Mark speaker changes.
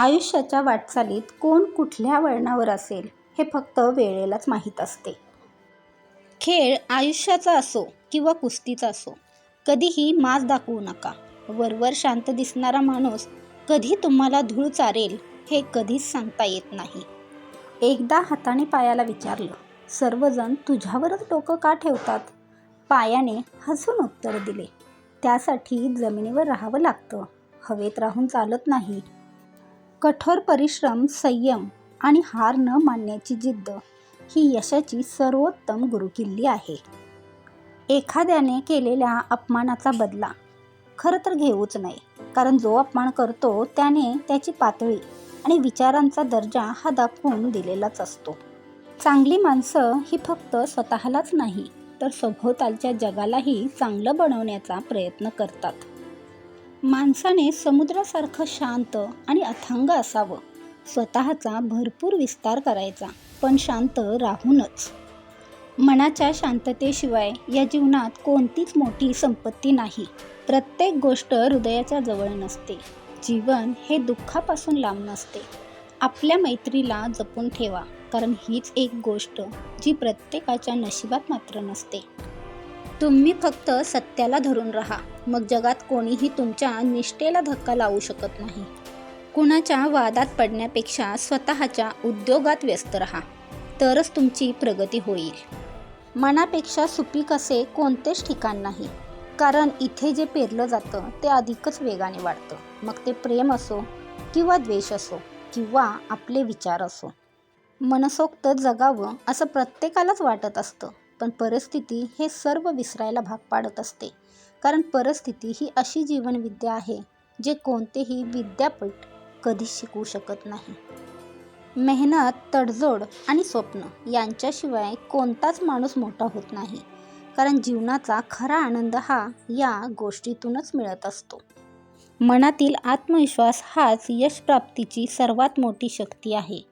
Speaker 1: आयुष्याच्या वाटचालीत कोण कुठल्या वळणावर असेल हे फक्त वेळेलाच माहीत असते. खेळ आयुष्याचा असो किंवा कुस्तीचा असो कधीही माज दाखवू नका. वरवर शांत दिसणारा माणूस कधी तुम्हाला धूळ चारेल हे कधीच सांगता येत नाही. एकदा हाताने पायाला विचारलं सर्वजण तुझ्यावरच डोकं का ठेवतात? पायाने हसून उत्तर दिले त्यासाठी जमिनीवर राहावं लागतं. हवेत राहून चालत नाही. कठोर परिश्रम संयम आणि हार न मानण्याची जिद्द ही यशाची सर्वोत्तम गुरुकिल्ली आहे. एखाद्याने केलेल्या अपमानाचा बदला खरं तर घेऊच नये कारण जो अपमान करतो त्याने त्याची पातळी आणि विचारांचा दर्जा हा दाखवून दिलेलाच असतो. चांगली माणसं ही फक्त स्वतःलाच नाही तर सभोवतालच्या जगालाही चांगलं बनवण्याचा प्रयत्न करतात. माणसाने समुद्रासारखं शांत आणि अथांग असावं. स्वतःचा भरपूर विस्तार करायचा पण शांत राहूनच. मनाच्या शांततेशिवाय या जीवनात कोणतीच मोठी संपत्ती नाही. प्रत्येक गोष्ट हृदयाच्या जवळ नसते. जीवन हे दुःखापासून लांब नसते. आपल्या मैत्रीला जपून ठेवा कारण हीच एक गोष्ट जी प्रत्येकाच्या नशिबात मात्र नसते. तुम्ही फक्त सत्याला धरून राहा. मग जगात कोणीही तुमच्या निष्ठेला धक्का लावू शकत नाही. कुणाच्या वादात पडण्यापेक्षा स्वतःच्या उद्योगात व्यस्त राहा. तरच तुमची प्रगती होईल. मनापेक्षा सुपीक असे कोणतेच ठिकाण नाही. कारण इथे जे पेरलं जातं ते अधिकच वेगाने वाढतं. मग ते प्रेम असो किंवा द्वेष असो किंवा आपले विचार असो. मनसोक्त जगावं असं प्रत्येकालाच वाटत असतं. पण परिस्थिती हे सर्व विसरायला भाग पाडत असते. कारण परिस्थिती ही अशी जीवनविद्या आहे जे कोणतेही विद्यापीठ कधीच शिकवू शकत नाही. मेहनत तडजोड आणि स्वप्न यांच्याशिवाय कोणताच माणूस मोठा होत नाही. कारण जीवनाचा खरा आनंद हा या गोष्टीतूनच मिळत असतो. मनातील आत्मविश्वास हाच यशप्राप्तीची सर्वात मोठी शक्ती आहे.